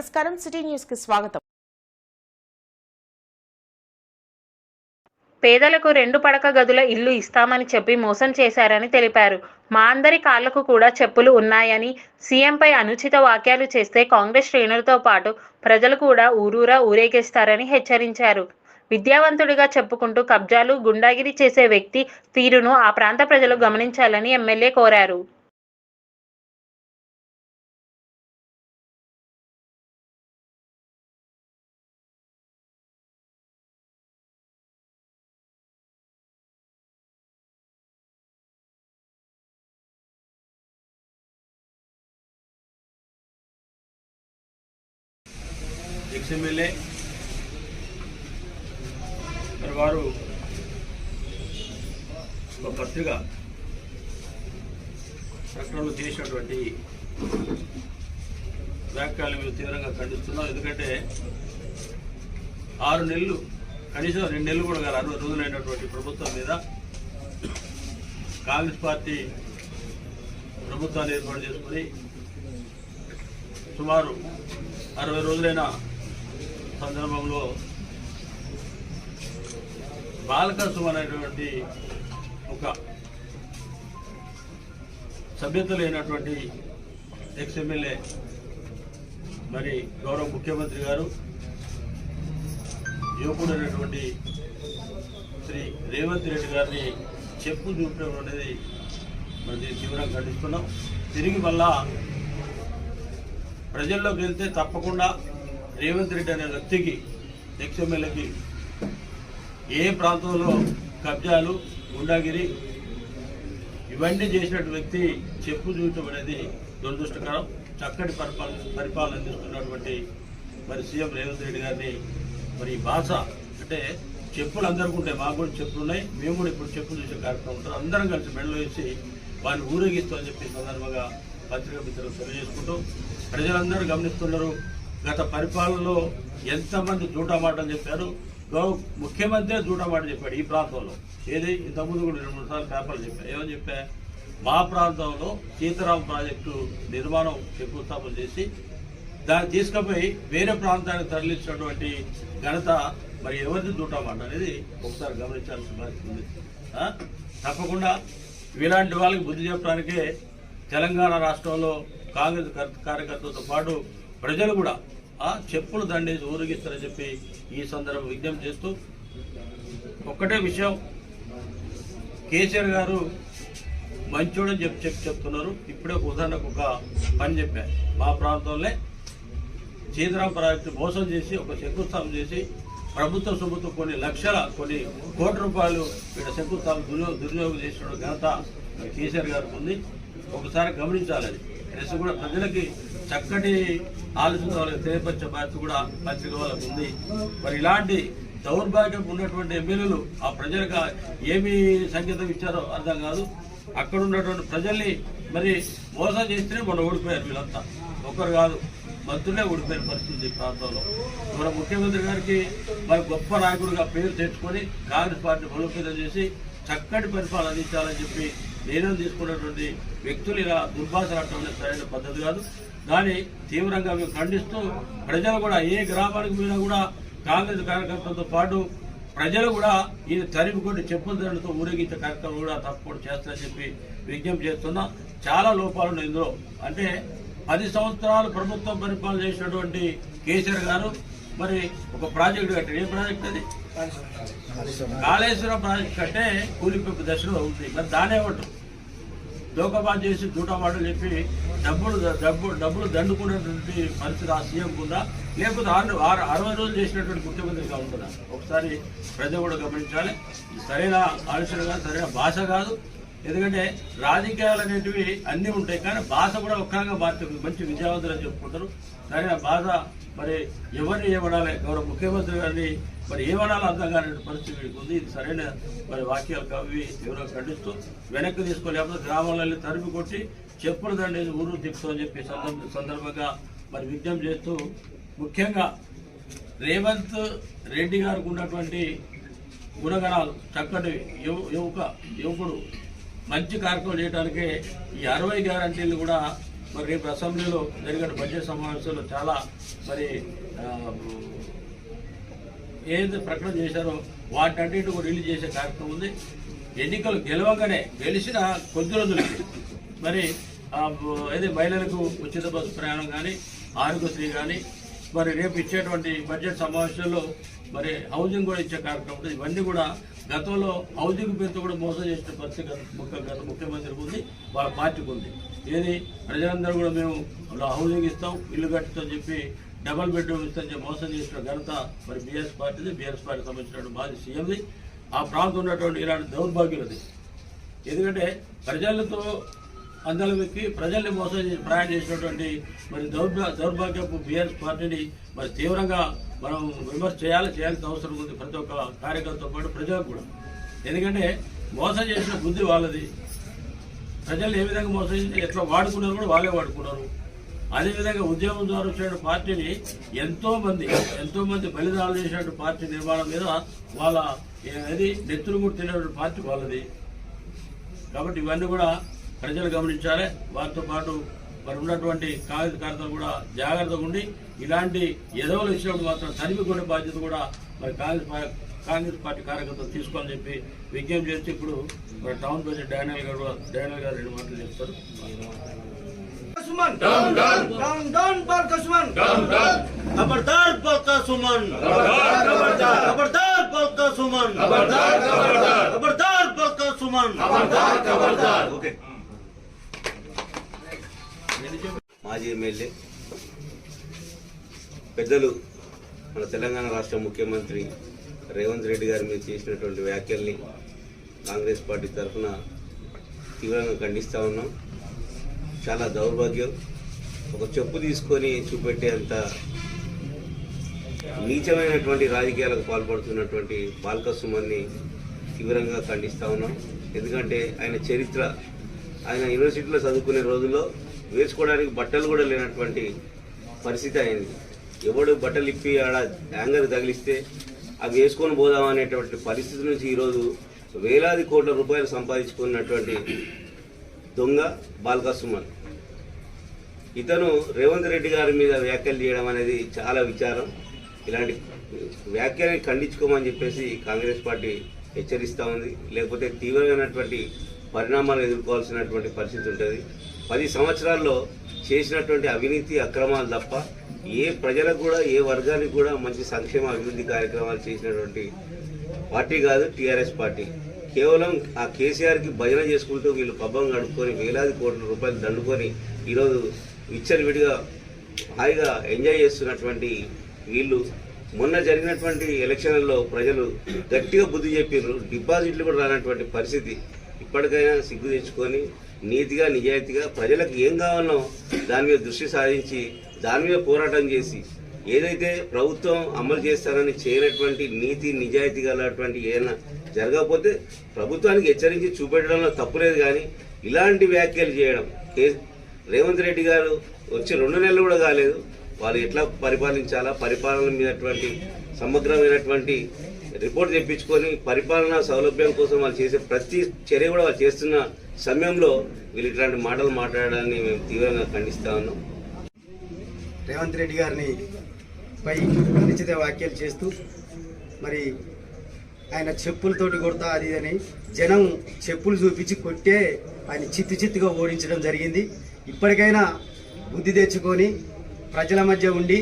నమస్కారం. సిటీ న్యూస్కి స్వాగతం. పేదలకు రెండు పడక గదుల ఇల్లు ఇస్తామని చెప్పి మోసం చేశారని తెలిపారు. మా అందరి కాళ్ళకు కూడా చెప్పులు ఉన్నాయని సీఎంపై అనుచిత వ్యాఖ్యలు చేస్తే కాంగ్రెస్ శ్రేణులతో పాటు ప్రజలు కూడా ఊరూరా ఊరేగిస్తారని హెచ్చరించారు. విద్యావంతుడిగా చెప్పుకుంటూ కబ్జాలు గుండాగిరి చేసే వ్యక్తి తీరును ఆ ప్రాంత ప్రజలు గమనించాలని ఎమ్మెల్యే కోరారు. ఎక్స్ఎమ్మెల్యే మరి వారు ఒక పత్రిక ప్రకటనలు చేసినటువంటి వ్యాఖ్యలు మేము తీవ్రంగా ఖండిస్తున్నాం. ఎందుకంటే ఆరు నెలలు కనీసం రెండు నెలలు కూడా కాదు అరవై రోజులైనటువంటి ప్రభుత్వం మీద కాంగ్రెస్ పార్టీ ప్రభుత్వాన్ని ఏర్పాటు చేసుకుని సుమారు అరవై రోజులైన సందర్భంలో బాలకసు అనేటువంటి ఒక సభ్యతలైనటువంటి ఎక్స్ ఎమ్మెల్యే మరి గౌరవ ముఖ్యమంత్రి గారు యువకుడు అనేటువంటి శ్రీ రేవంత్ రెడ్డి గారిని చెప్పు చూపడం అనేది మరి తీవ్రంగా ఖండిస్తున్నాం. తిరిగి మళ్ళా ప్రజల్లోకి వెళ్తే తప్పకుండా రేవంత్ రెడ్డి అనే వ్యక్తికి ఎక్స్ఎమ్మెల్యేకి ఏ ప్రాంతంలో కబ్జాలు గుండాగిరి ఇవన్నీ చేసినటువంటి వ్యక్తి చెప్పు చూడటం అనేది దురదృష్టకరం. చక్కటి పరిపాలన పరిపాలన అందిస్తున్నటువంటి మరి సీఎం రేవంత్ రెడ్డి గారిని మరి భాష అంటే చెప్పులు అందరికీ ఉంటాయి. మాకు కూడా చెప్పులు ఉన్నాయి. మేము కూడా ఇప్పుడు చెప్పులు చూసే కార్యక్రమం ఉంటాం అందరం కలిసి మెడలో వేసి వారిని ఊరేగిస్తామని చెప్పి సందర్భంగా పత్రికా మిత్రులు తెలియజేసుకుంటూ ప్రజలందరూ గమనిస్తున్నారు. గత పరిపాలనలో ఎంతమంది జూటామాటలు చెప్పారు? ముఖ్యమంత్రి జూటమాట చెప్పాడు ఈ ప్రాంతంలో. ఏది? ఇంతకుముందు కూడా రెండు మూడు సార్లు పేపర్లు చెప్పా. ఏమని చెప్పా? మా ప్రాంతంలో సీతారాం ప్రాజెక్టు నిర్మాణం శంకుస్థాపన చేసి దాన్ని తీసుకుపోయి వేరే ప్రాంతానికి తరలించినటువంటి ఘనత మరి ఎవరిది చూడటమాట అనేది ఒకసారి గమనించాల్సిన బాధ్యత ఉంది. తప్పకుండా ఇలాంటి వాళ్ళకి బుద్ధి చెప్పడానికే తెలంగాణ రాష్ట్రంలో కాంగ్రెస్ కార్యకర్తలతో పాటు ప్రజలు కూడా ఆ చెప్పులు దండేసి ఊరేగిస్తారని చెప్పి ఈ సందర్భం విజ్ఞప్తి చేస్తూ ఒక్కటే విషయం. కేసీఆర్ గారు మంచోడని చెప్పి చెప్పి చెప్తున్నారు. ఇప్పుడే ఉదాహరణకు ఒక పని చెప్పారు మా ప్రాంతంలో సీతారాం ప్రాజెక్టు మోసం చేసి ఒక శంకుస్థాపన చేసి ప్రభుత్వ సొమ్ముతో కొన్ని లక్షల కొన్ని కోట్ల రూపాయలు ఇక్కడ శంకుస్థాపన దుర్వినియోగం దుర్వినియోగం చేసిన ఘనత కేసీఆర్ గారికి ఉంది. ఒకసారి గమనించాలని. అది కూడా ప్రజలకి చక్కటి ఆలోచన వాళ్ళకి తెలియపరిచే బాధ్యత కూడా పత్రిక వాళ్ళకు ఉంది. మరి ఇలాంటి దౌర్భాగ్యం ఉన్నటువంటి ఎమ్మెల్యేలు ఆ ప్రజలకు ఏమి సంకేతం ఇచ్చారో అర్థం కాదు. అక్కడ ఉన్నటువంటి ప్రజల్ని మరి మోసం చేస్తేనే మొన్న ఓడిపోయారు వీళ్ళంతా. ఒకరు కాదు మంత్రులే ఓడిపోయిన పరిస్థితి ఈ ప్రాంతంలో. మన ముఖ్యమంత్రి గారికి మరి గొప్ప నాయకుడిగా పేరు తెచ్చుకొని కాంగ్రెస్ పార్టీ బలోపేతం చేసి చక్కటి పరిపాలన అందించాలని చెప్పి నిర్ణయం తీసుకున్నటువంటి వ్యక్తులు ఇలా దుర్భాషలాడటం సరైన పద్ధతి కాదు. దాన్ని తీవ్రంగా మేము ఖండిస్తూ ప్రజలు కూడా ఏ గ్రామానికి పోయినా కూడా కాంగ్రెస్ కార్యకర్తలతో పాటు ప్రజలు కూడా ఈయన తరిమి కొట్టి చెప్పుల ధరలతో ఊరేగించే కార్యక్రమం కూడా తప్పకుండా చేస్తారని చెప్పి విజ్ఞప్తి చేస్తున్నా. చాలా లోపాలు ఉన్నాయి ఇందులో. అంటే పది సంవత్సరాలు ప్రభుత్వం పరిపాలన చేసినటువంటి కేసీఆర్ గారు మరి ఒక ప్రాజెక్టు కట్టారు ఏ ప్రాజెక్ట్ అది? కాళేశ్వరం ప్రాజెక్ట్ కట్టే కూలిపోయి దశలో ఉంది. మరి దానే ఒకటి దోకబాద్ చేసి జూటాబాటలు చెప్పి డబ్బులు డబ్బు డబ్బులు దండుకునేటువంటి పరిస్థితి ఆ సీఎం ఉందా? లేకపోతే ఆరు ఆరు అరవై రోజులు చేసినటువంటి ముఖ్యమంత్రిగా ఉంటుందా ఒకసారి ప్రజలు కూడా గమనించాలి. సరైన ఆలోచన కాదు సరైన భాష కాదు. ఎందుకంటే రాజకీయాలు అనేటివి అన్నీ ఉంటాయి కానీ భాష కూడా ఒక్కగా బాధ్యత మంచి విజయవంతులు అని చెప్పుకుంటారు. సరైన భాష మరి ఎవరిని ఏమనాలి? గౌరవ ముఖ్యమంత్రి గారిని మరి ఏమనాలో అర్థం కాని పరిస్థితి వీడికి ఉంది. ఇది సరైన మరి వాక్యాలు కవి ఎవరో ఖండిస్తూ వెనక్కి తీసుకొని లేకపోతే గ్రామాలలో తరిమి కొట్టి చెప్పులు దండి ఊరు తిప్పుతామని చెప్పి సందర్భ సందర్భంగా మరి విజ్ఞప్తి చేస్తూ ముఖ్యంగా రేవంత్ రెడ్డి గారికి ఉన్నటువంటి గుణగణాలు చక్కటి యువ యువక యువకుడు మంచి కార్యక్రమం చేయడానికి ఈ అరవై గ్యారంటీలు కూడా మరి రేపు అసెంబ్లీలో జరిగిన బడ్జెట్ సమావేశంలో చాలా మరి ఆ, ఏదైతే ప్రకటన చేశారో వాటన్నిటి రిలీజ్ చేసే కార్యక్రమం ఉంది. ఎన్నికలు గెలవగానే గెలిచిన కొద్ది రోజులకి మరి అయితే మహిళలకు ఉచిత బస్సు ప్రయాణం కానీ ఆరోగ్యశ్రీ కానీ మరి రేపు ఇచ్చేటువంటి బడ్జెట్ సమావేశంలో మరి హౌసింగ్ కూడా ఇచ్చే కార్యక్రమం ఇవన్నీ కూడా గతంలో ఔద్యోగిక పేరుతో కూడా మోసం చేసిన పరిస్థితి గత ముఖ్య గత ముఖ్యమంత్రికి ఉంది వాళ్ళ పార్టీకి ఉంది. ఏది? ప్రజలందరూ కూడా మేము హౌసింగ్ ఇస్తాం ఇల్లు కట్టుతాం చెప్పి డబల్ బెడ్రూమ్ ఇస్తాం చెప్పి మోసం చేసిన ఘనత మరి బీఎస్ పార్టీది. బీఆర్ఎస్ పార్టీ సంబంధించిన మాజీ సీఎంది ఆ ప్రాంతం ఉన్నటువంటి ఇలాంటి దౌర్భాగ్యులది. ఎందుకంటే ప్రజలతో అందరం ప్రజల్ని మోసం ప్రయాణం చేసినటువంటి మరి దౌర్భ దౌర్భాగ్యపు బీఆర్ఎస్ పార్టీని మరి తీవ్రంగా మనం విమర్శ చేయాలి చేయాల్సిన అవసరం ఉంది ప్రతి ఒక్క కార్యకర్తతో పాటు ప్రజలకు కూడా. ఎందుకంటే మోసం చేసిన బుద్ధి వాళ్ళది. ప్రజలు ఏ విధంగా మోసం చేసి ఎట్లా వాడుకున్నారు కూడా వాళ్ళే వాడుకున్నారు. అదేవిధంగా ఉద్యమం ద్వారా వచ్చిన పార్టీని ఎంతోమంది ఎంతోమంది బలిదానం చేసినటువంటి పార్టీ నిర్మాణం మీద వాళ్ళ అది నెత్తులు కూడా తినేటువంటి పార్టీ వాళ్ళది. కాబట్టి ఇవన్నీ కూడా ప్రజలు గమనించాలి వారితో పాటు మరి ఉన్నటువంటి కాంగ్రెస్ కార్యకర్తలు కూడా జాగ్రత్తగా ఉండి ఇలాంటి ఎదవలు ఇచ్చినప్పుడు మాత్రం తనివి కొనే బాధ్యత కూడా మరి కాంగ్రెస్ పా- కాంగ్రెస్ పార్టీ కార్యకర్తలు తీసుకోవాలని చెప్పి విజ్ఞప్తి చేస్తే ఇప్పుడు మరి టౌన్ ప్రెసిడెంట్ డానియల్ గారు డానియల్ గారు రెండు మాటలు చేస్తారు Suman down down down down बाल का सुमन डाउन डाउन खबरदार बलका सुमन खबरदार खबरदार खबरदार बलका सुमन खबरदार खबरदार खबरदार बलका सुमन खबरदार खबरदार ఓకే మాజీ ఎమ్మెల్యే పెద్దలు మన తెలంగాణ రాష్ట్ర ముఖ్యమంత్రి రేవంత్ రెడ్డి గారి మీద చేసినటువంటి వ్యాఖ్యల్ని కాంగ్రెస్ పార్టీ తరఫున తీవ్రంగా ఖండిస్తూ ఉన్నాం. చాలా దౌర్భాగ్యం. ఒక చెప్పు తీసుకొని చూపెట్టేంత నీచమైనటువంటి రాజకీయాలకు పాల్పడుతున్నటువంటి బాల్క తీవ్రంగా ఖండిస్తూ ఉన్నాం. ఎందుకంటే ఆయన చరిత్ర ఆయన యూనివర్సిటీలో చదువుకునే రోజుల్లో వేసుకోవడానికి బట్టలు కూడా లేనటువంటి పరిస్థితి అయింది. ఎవడు బట్టలు ఇప్పి ఆడ హ్యాంగర్ తగిలిస్తే అవి వేసుకొని పోదాం అనేటువంటి పరిస్థితి నుంచి ఈరోజు వేలాది కోట్ల రూపాయలు సంపాదించుకున్నటువంటి దొంగ బాల్కా సుమన్. ఇతను రేవంత్ రెడ్డి గారి మీద వ్యాఖ్యలు చేయడం అనేది చాలా విచారం. ఇలాంటి వ్యాఖ్యల్ని ఖండించుకోమని చెప్పేసి కాంగ్రెస్ పార్టీ హెచ్చరిస్తూ ఉంది. లేకపోతే తీవ్రమైనటువంటి పరిణామాలు ఎదుర్కోవాల్సినటువంటి పరిస్థితి ఉంటుంది. పది సంవత్సరాల్లో చేసినటువంటి అవినీతి అక్రమాలు తప్ప ఏ ప్రజలకు కూడా ఏ వర్గానికి కూడా మంచి సంక్షేమ అభివృద్ధి కార్యక్రమాలు చేసినటువంటి పార్టీ కాదు టీఆర్ఎస్ పార్టీ. కేవలం ఆ కేసీఆర్కి భజన చేసుకుంటూ వీళ్ళు పబ్బం గడుపుకొని వేలాది కోట్ల రూపాయలు దండుకొని ఈరోజు విచ్చలవిడిగా హాయిగా ఎంజాయ్ చేస్తున్నటువంటి వీళ్ళు. మొన్న జరిగినటువంటి ఎలక్షన్లలో ప్రజలు గట్టిగా బుద్ధి చెప్పారు డిపాజిట్లు కూడా రానటువంటి పరిస్థితి. ఇప్పటికైనా సిగ్గు తెచ్చుకొని నీతిగా నిజాయితీగా ప్రజలకు ఏం కావాలో దాని మీద దృష్టి సాధించి దాని మీద పోరాటం చేసి ఏదైతే ప్రభుత్వం అమలు చేస్తారని చేయనటువంటి నీతి నిజాయితీ గలటువంటి ఏదైనా జరగకపోతే ప్రభుత్వానికి హెచ్చరించి చూపెట్టడంలో తప్పులేదు కానీ ఇలాంటి వ్యాఖ్యలు చేయడం కే- రేవంత్ రెడ్డి గారు వచ్చి రెండు నెలలు కూడా కాలేదు. వాళ్ళు ఎట్లా పరిపాలించాలా? పరిపాలన మీదటువంటి సమగ్రమైనటువంటి రిపోర్ట్ తెప్పించుకొని పరిపాలన సౌలభ్యం కోసం వాళ్ళు చేసే ప్రతి చర్య కూడా వాళ్ళు చేస్తున్న సమయంలో వీళ్ళు ఇట్లాంటి మాటలు మాట్లాడడాన్ని మేము తీవ్రంగా ఖండిస్తా ఉన్నాం. రేవంత్ రెడ్డి గారిని పై నిశ్చిత వ్యాఖ్యలు చేస్తూ మరి ఆయన చెప్పులతోటి కొడతా అది అని జనం చెప్పులు చూపించి కొట్టే ఆయన చిత్తు చిత్తుగా ఓడించడం జరిగింది. ఇప్పటికైనా బుద్ధి తెచ్చుకొని ప్రజల మధ్య ఉండి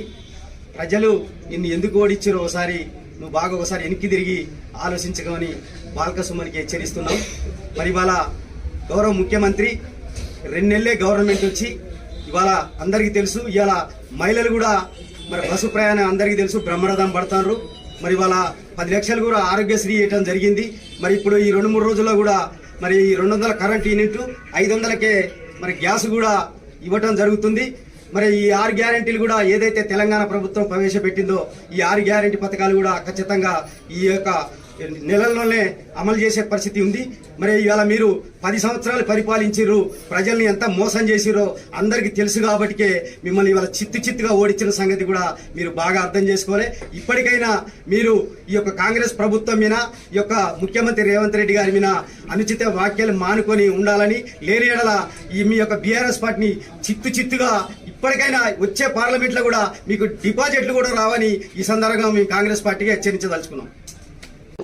ప్రజలు నిన్ను ఎందుకు ఓడించారో ఒకసారి నువ్వు బాగా ఒకసారి వెనక్కి తిరిగి ఆలోచించుకొని బాల్కసుమనికి హెచ్చరిస్తున్నావు హెచ్చరిస్తున్నాం. మరి ఇవాళ గౌరవ ముఖ్యమంత్రి రెండు నెలలే గవర్నమెంట్ వచ్చి ఇవాళ అందరికీ తెలుసు ఇవాళ మహిళలు కూడా మరి బస్సు ప్రయాణం అందరికీ తెలుసు బ్రహ్మరథం పడతారు మరి ఇవాళ పది లక్షలు కూడా ఆరోగ్యశ్రీ ఇవ్వటం జరిగింది. మరి ఇప్పుడు ఈ రెండు మూడు రోజుల్లో కూడా మరి ఈ రెండు వందల కరెంట్ యూనిట్ ఐదు వందలకే మరి గ్యాస్ కూడా ఇవ్వటం జరుగుతుంది. మరి ఈ ఆరు గ్యారెంటీలు కూడా ఏదైతే తెలంగాణ ప్రభుత్వం ప్రవేశపెట్టిందో ఈ ఆరు గ్యారెంటీ పథకాలు కూడా ఖచ్చితంగా ఈ యొక్క నెలల్లోనే అమలు చేసే పరిస్థితి ఉంది. మరి ఇవాళ మీరు పది సంవత్సరాలు పరిపాలించారు ప్రజల్ని ఎంత మోసం చేసిరో అందరికీ తెలుసు కాబట్టికే మిమ్మల్ని ఇవాళ చిత్తు చిత్తుగా ఓడించిన సంగతి కూడా మీరు బాగా అర్థం చేసుకోవాలి. ఇప్పటికైనా మీరు ఈ యొక్క కాంగ్రెస్ ప్రభుత్వం మీద ఈ యొక్క ముఖ్యమంత్రి రేవంత్ రెడ్డి గారి మీద అనుచిత వ్యాఖ్యలు మానుకొని ఉండాలని లేని ఎడల ఈ మీ యొక్క బీఆర్ఎస్ పార్టీని చిత్తు చిత్తుగా ఇప్పటికైనా వచ్చే పార్లమెంట్లో కూడా మీకు డిపాజిట్లు కూడా రావని ఈ సందర్భంగా మేము కాంగ్రెస్ పార్టీకి హెచ్చరించదలుచుకున్నాం.